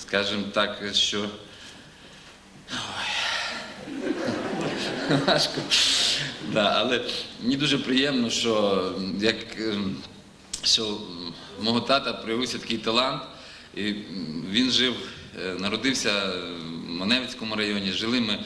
скажімо так, що. Ой. Важко. Да, але мені дуже приємно, що як ем, що мого тата проявився такий талант, і він жив, е, народився в Маневицькому районі, жили ми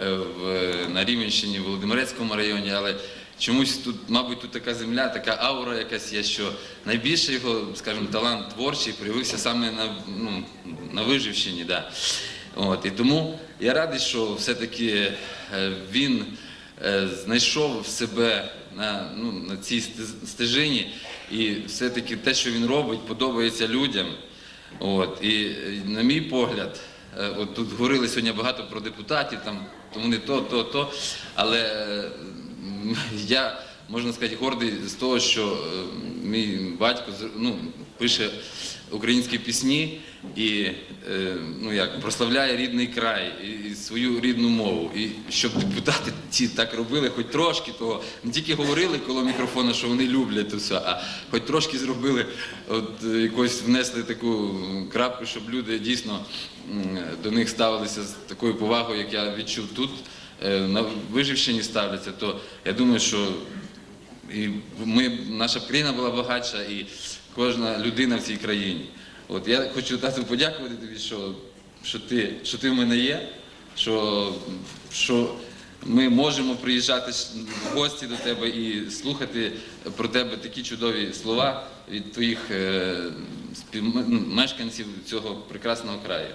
е, в, на Рівенщині, в Володимирецькому районі, але чомусь тут, мабуть, тут така земля, така аура якась є, що найбільше його, скажімо, талант творчий проявився саме на, ну, на Виживщині. Да. От, і тому я радий, що все-таки е, він е, знайшов себе на, ну, на цій сте- стежині, і все-таки те, що він робить, подобається людям. От, і на мій погляд, е, от тут говорили сьогодні багато про депутатів, там, тому не то, то, то. Але я, можна сказати, гордий з того, що е, мій батько ну, пише українські пісні і е, ну, як, прославляє рідний край і, свою рідну мову. І щоб депутати ці так робили, хоч трошки того, не тільки говорили коло мікрофона, що вони люблять все, а хоч трошки зробили, от якось внесли таку крапку, щоб люди дійсно до них ставилися з такою повагою, як я відчув тут. Е, На Виживщині ставляться, то я думаю, що і ми, наша країна була багатша, і кожна людина в цій країні. От я хочу тату подякувати тобі, що, що, ти, що ти в мене є, що, що ми можемо приїжджати в гості до тебе і слухати про тебе такі чудові слова від твоїх е, мешканців цього прекрасного краю.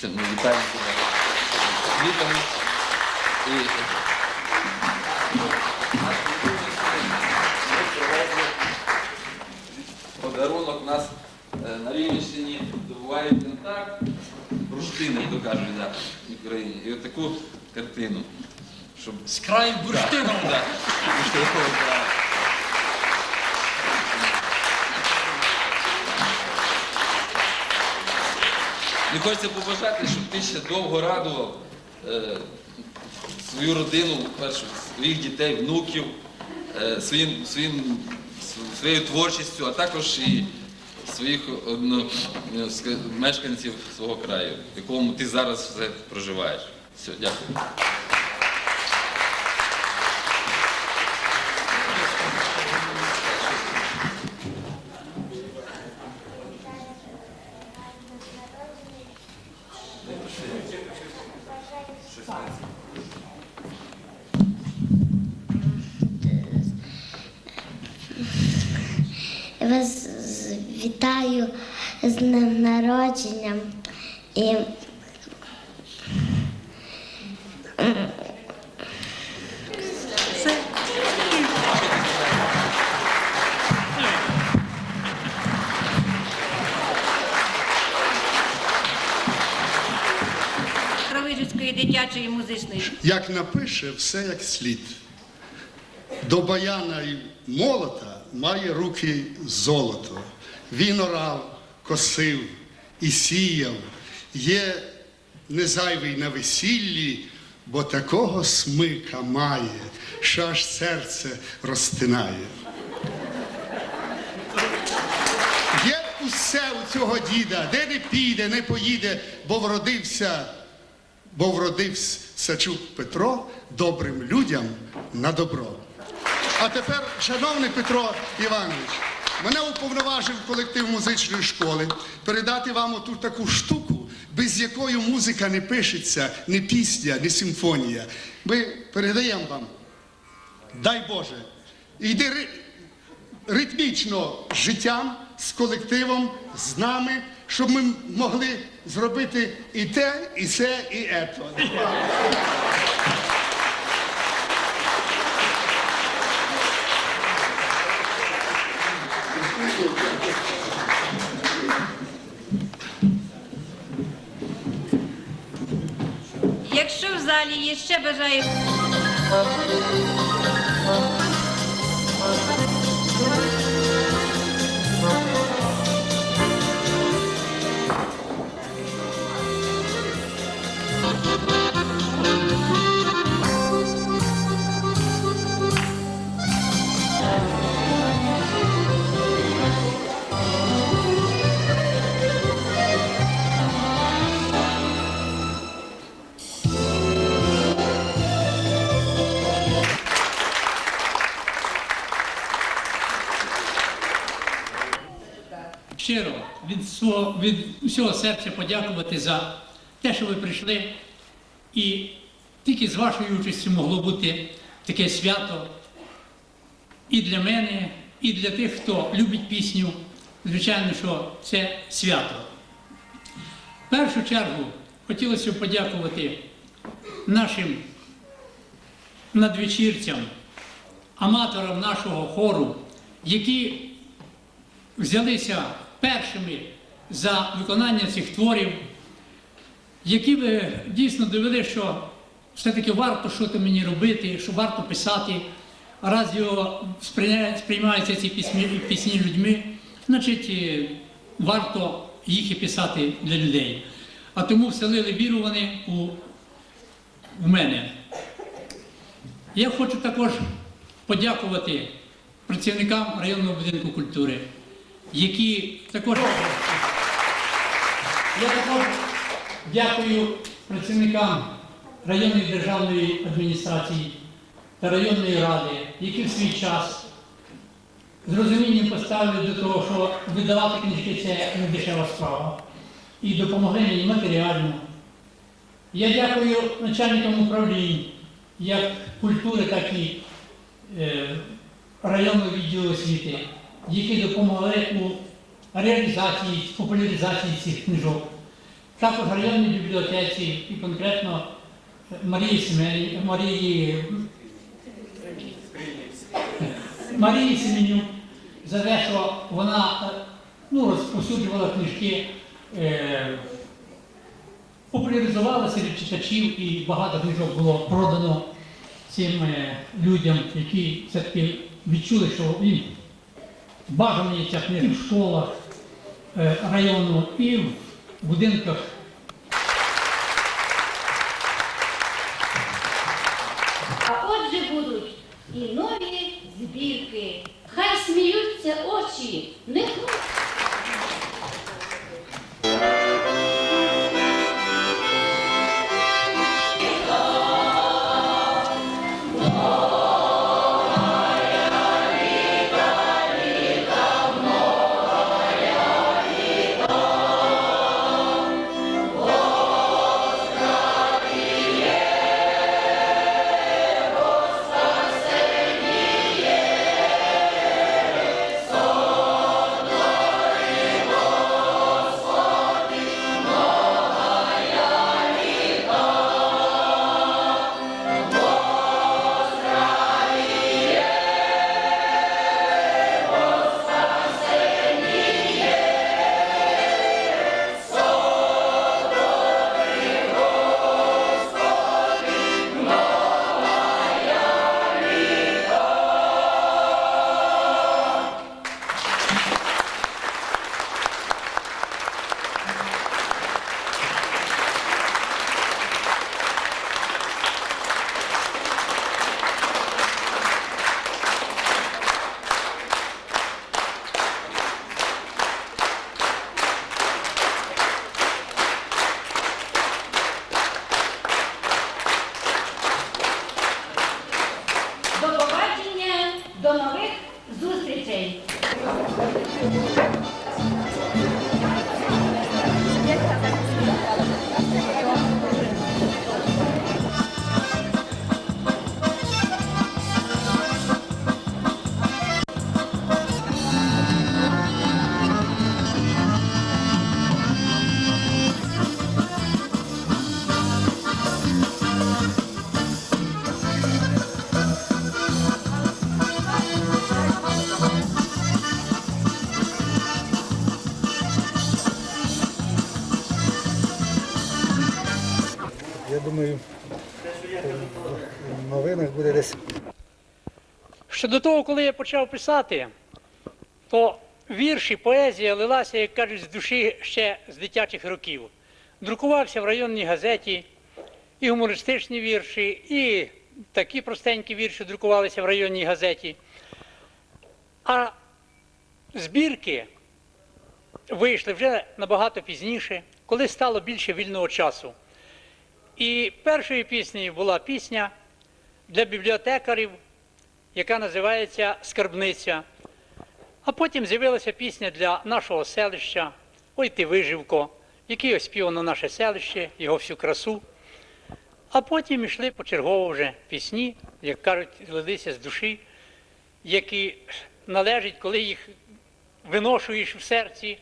Це ми вітаємо тебе подарунок у нас е, на Рівненщині добувають не так, бурштини, як то кажуть, да, в Україні. І от таку картину. Щоб... З краю бурштином. Да. Бурштинового. Мені хочеться побажати, щоб ти ще довго радував е, свою родину, першу, своїх дітей, внуків, е, своїм, своїм, своєю творчістю, а також і своїх одно, е, мешканців свого краю, в якому ти зараз все проживаєш. Все, дякую. Я вас вітаю з днем народження. І дитячої музичної. Як напише, все як слід. До баяна й молота має руки золото. Він орав, косив і сіяв. Є незайвий на весіллі, бо такого смика має, що аж серце розтинає. Є усе у цього діда, де не піде, не поїде, бо вродився бо вродився Сачук Петро добрим людям на добро. А тепер, шановний Петро Іванович, мене уповноважив колектив музичної школи передати вам оту таку штуку, без якої музика не пишеться, не пісня, не симфонія. Ми передаємо вам. Дай Боже. Йди ри- ритмічно з життям, з колективом, з нами, щоб ми могли зробити і те, і це, і ето. В залі ще бажає. свого, від усього серця подякувати за те, що ви прийшли. І тільки з вашою участю могло бути таке свято і для мене, і для тих, хто любить пісню. Звичайно, що це свято. В першу чергу хотілося б подякувати нашим надвечірцям, аматорам нашого хору, які взялися першими за виконання цих творів, які би дійсно довели, що все-таки варто щось мені робити, що варто писати, раз його сприймаються ці пісні, пісні людьми, значить е, варто їх і писати для людей. А тому вселили віру вони у, в мене. Я хочу також подякувати працівникам районного будинку культури, які також. Я також дякую працівникам районної державної адміністрації та районної ради, які в свій час з розумінням поставили до того, що видавати книжки це не дешева справа, і допомогли мені матеріально. Я дякую начальникам управлінь, як культури, так і е, районного відділу освіти, які допомогли у реалізації, популяризації цих книжок. Також районній бібліотеці і конкретно Марії Семені, Марії, Марії Семенюк за те, що вона е, ну, розповсюджувала книжки, е, популяризувала серед читачів і багато книжок було продано цим е, людям, які все-таки відчули, що їм бажана є книга в школах е, району і в будинках. А отже будуть і нові збірки. Хай сміються очі, не плачуть. До нових зустрічей. Ще до того, коли я почав писати, то вірші, поезія лилася, як кажуть, з душі ще з дитячих років. Друкувався в районній газеті, і гумористичні вірші, і такі простенькі вірші друкувалися в районній газеті. А збірки вийшли вже набагато пізніше, коли стало більше вільного часу. І першою піснею була пісня для бібліотекарів, яка називається Скарбниця. А потім з'явилася пісня для нашого селища Ой ти виживко, який оспівано наше селище, його всю красу. А потім йшли почергово вже пісні, як кажуть, лилися з душі, які належать, коли їх виношуєш в серці.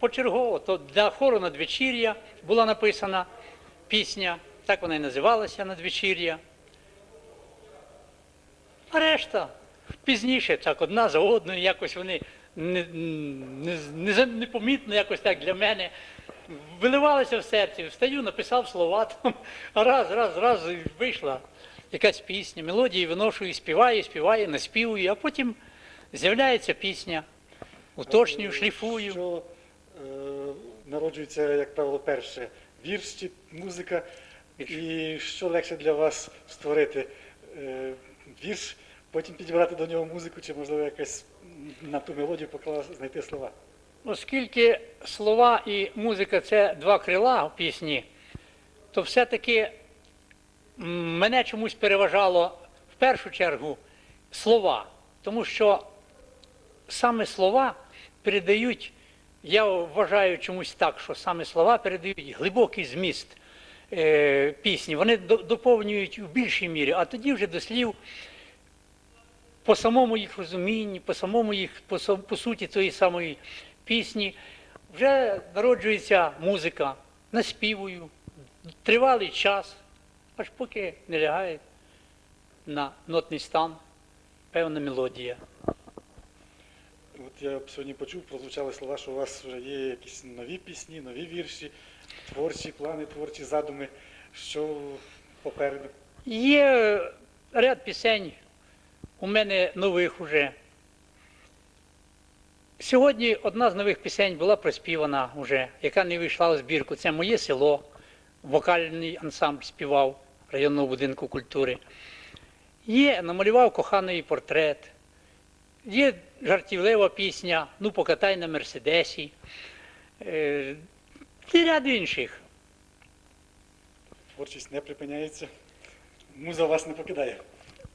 Почергово, то для хору надвечір'я була написана пісня, так вона і називалася надвечір'я. А решта пізніше, так одна за одною, якось вони не, не, не, непомітно якось так для мене виливалися в серці. Встаю, написав слова там, раз, раз, раз і вийшла якась пісня, мелодії виношую, співаю, співаю, наспівую, а потім з'являється пісня, уточнюю, шліфую. Що е, народжується, як правило, перше вірш чи музика. І що легше для вас створити е, вірш, потім підібрати до нього музику, чи можливо якась на ту мелодію покласти, знайти слова. Оскільки слова і музика це два крила в пісні, то все-таки мене чомусь переважало в першу чергу слова. Тому що саме слова передають, я вважаю чомусь так, що саме слова передають глибокий зміст е, пісні. Вони доповнюють в більшій мірі, а тоді вже до слів по самому їх розумінні, по самому їх, по, по суті цієї самої пісні, вже народжується музика, наспівую, тривалий час, аж поки не лягає на нотний стан певна мелодія. От я сьогодні почув, прозвучали слова, що у вас вже є якісь нові пісні, нові вірші, творчі плани, творчі задуми. Що попереду? Є ряд пісень у мене нових уже. Сьогодні одна з нових пісень була проспівана вже, яка не вийшла у збірку. Це моє село, вокальний ансамбль співав районного будинку культури. Є, намалював коханий портрет, є жартівлива пісня, ну покатай на Мерседесі. Е, І ряд інших. Творчість не припиняється. Муза вас не покидає.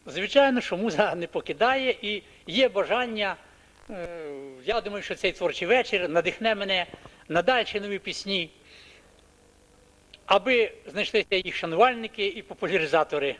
Звичайно, що муза не покидає і є бажання. е, Я думаю, що цей творчий вечір надихне мене на дальші нові пісні, аби знайшлися їх шанувальники і популяризатори